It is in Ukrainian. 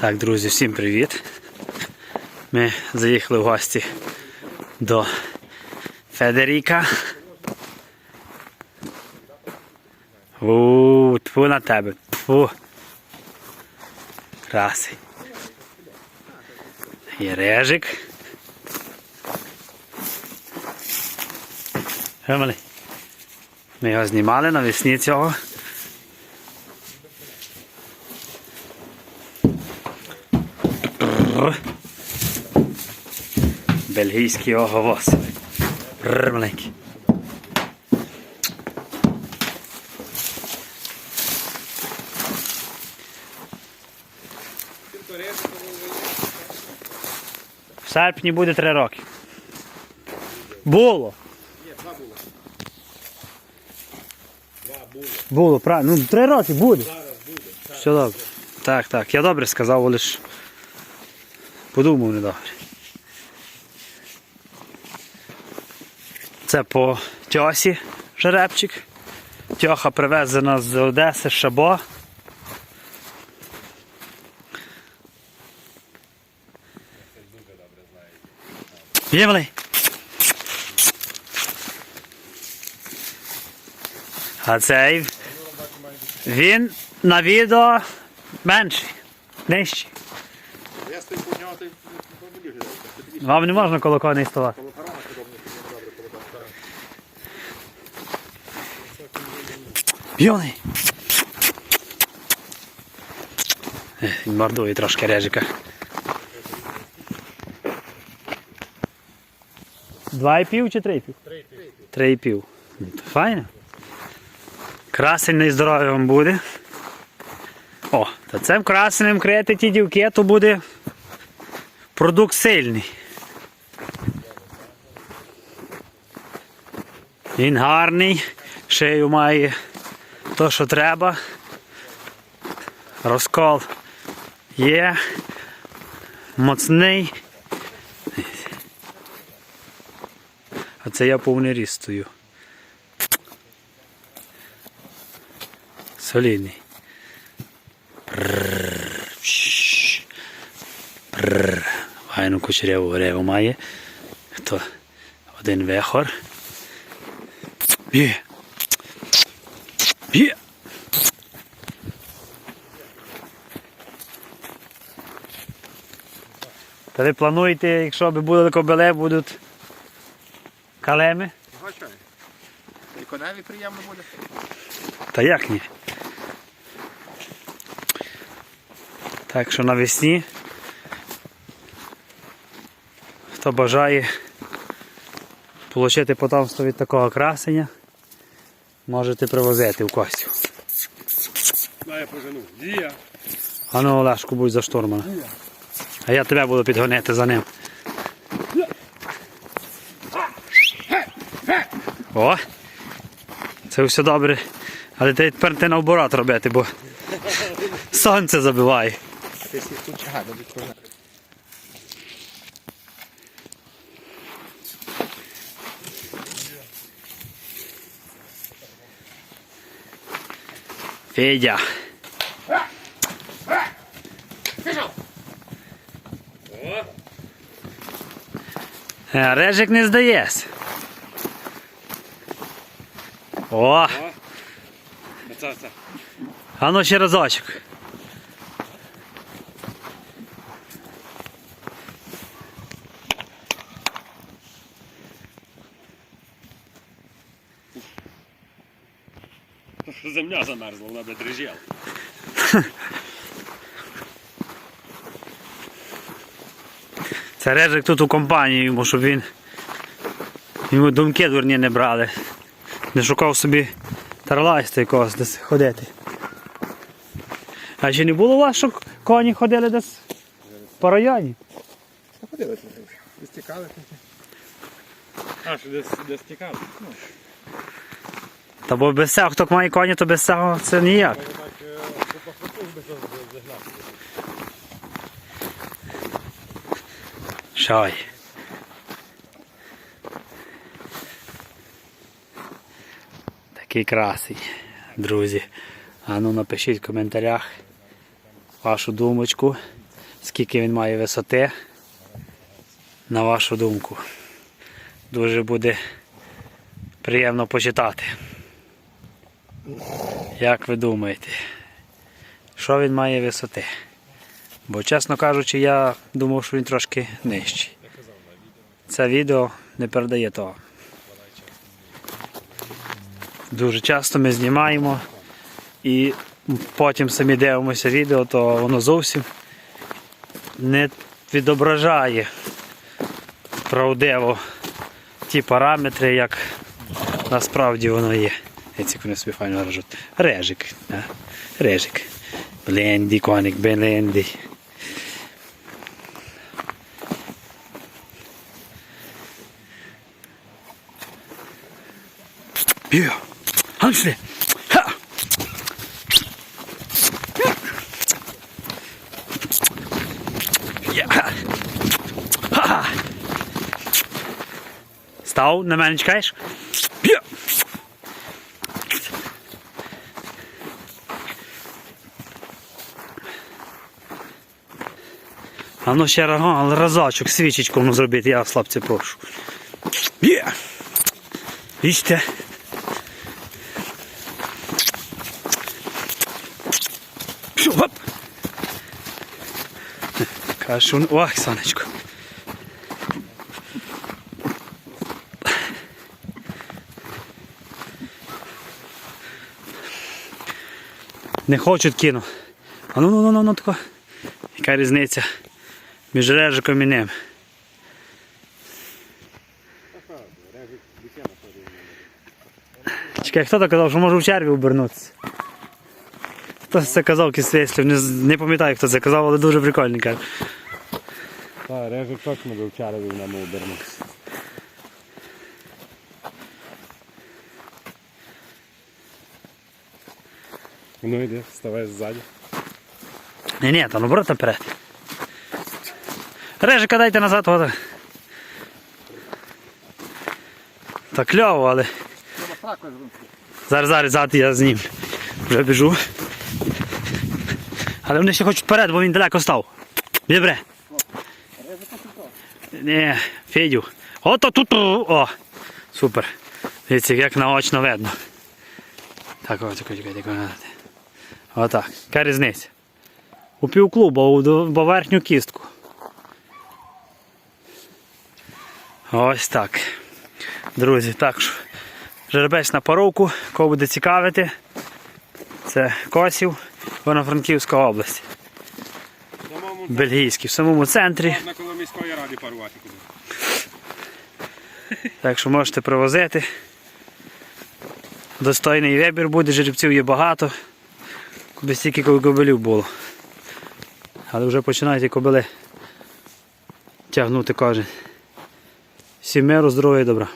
Так, друзі, всім привіт. Ми заїхали в гості до Федеріка. У, тьфу на тебе. Тьфу. Красий. Є режик. Ми його знімали навесні цього. Бельгійський оговос. Бррр, маленький. В серпні буде три роки. Було. Було, правильно. Ну, три роки буде. Все добре. Так, так. Я добре сказав, лише подумав недобре. Це по тьосі жеребчик. Тьоха привезена з Одеси Шабо. Є малий? А цей він на відео менший, нижчий. Я стою підняти, не побіг. Вам не можна коло коней ставати. Коло парама подобне, добре. Йоний. Він мордує трошки режика. Два і пів чи три і пів? Три і пів. Три і пів. Ну, то Файно. Красень і здоров'я вам буде. О, та цим красеним крити ті дівки, то буде продукт сильний. Він гарний, шею має то, що треба. Розкол є. Моцний. А це я повний ріст стою. Солідний. Прррр. Пш. Прррр. Файну кучеряву греву має. То один вехор. Є. Є. Та ви плануєте, якщо б були кобеле, будуть калеми? Ага. І коневі приємно буде. Та як ні? Так що навесні, хто бажає отримати потомство від такого красення, можете привозити в Костю. Я пожену. Дія. А ну Олешку будь за штурмана. А я тебе буду підгонити за ним. О! Це все добре. Але ти тепер ти наоборот робити, бо сонце забиває. Ти всіх тут чага, до відкладати. Федя. Режик не здаєсь. О, це. а ну ще разочок. Земля замерзла, вона би дрижала. Це Режик тут у компанії йому, щоб він. Йому думки дурні не брали. Не шукав собі тарлайста якогось десь ходити. А чи не було у вас, що коні ходили десь по районі? Ходили тут. Десь тікали тут. А, що десь, десь тікали? Та бо без цього, хто має коні, то без цього це ніяк. Шай. Такий красий, друзі. А ну напишіть в коментарях вашу думочку, скільки він має висоти. На вашу думку. Дуже буде приємно почитати. Як ви думаєте, що він має висоти? Бо, чесно кажучи, я думав, що він трошки нижчий. Це відео не передає того. Дуже часто ми знімаємо і потім самі дивимося відео, то воно зовсім не відображає правдиво ті параметри, як насправді воно є. Ці вони собі файно режуть. Режик. Да? Режик. Бленді, коник, бленді. Б'ю. Ганшлі. Ха! Я. Ха! Став, на мене чекаєш? А ну ще ага, разочок, свічечку ну, зробити, я хлопці прошу. Є! Шу, Оп! Кашу, ох, сонечко. Не хочуть кину. А ну ну ну ну ну тако. Яка різниця між режиком і ним? Чекай, хто то казав, що може в черві обернутися? Хто це казав кислеслів? Не, не пам'ятаю, хто це казав, але дуже прикольний каже. Так, режик точно би вчора від нам обернувся. Ну йди, вставай ззаді. Ні, ні, там наоборот наперед. Режика дайте назад, вода. Так кльово, але. Зараз, зараз, зараз я з ним вже біжу. Але вони ще хочуть вперед, бо він далеко став. Добре. Ні, Федю. Ото тут. О! Супер. Дивіться, як наочно видно. Так, ось, чекай, чекай, чекай. Отак. Яка різниця? У півклуба, у поверхню кістку. Ось так. Друзі, так що жеребець на паровку, кого буде цікавити. Це Косів, Івано-Франківська область. Бельгійський, в самому центрі. можна коло міської ради парувати куди. Так що можете привозити. Достойний вибір буде, жеребців є багато. Куди стільки кобилів було. Але вже починають і кобили тягнути кожен. Всім миру, здоров'я і добра.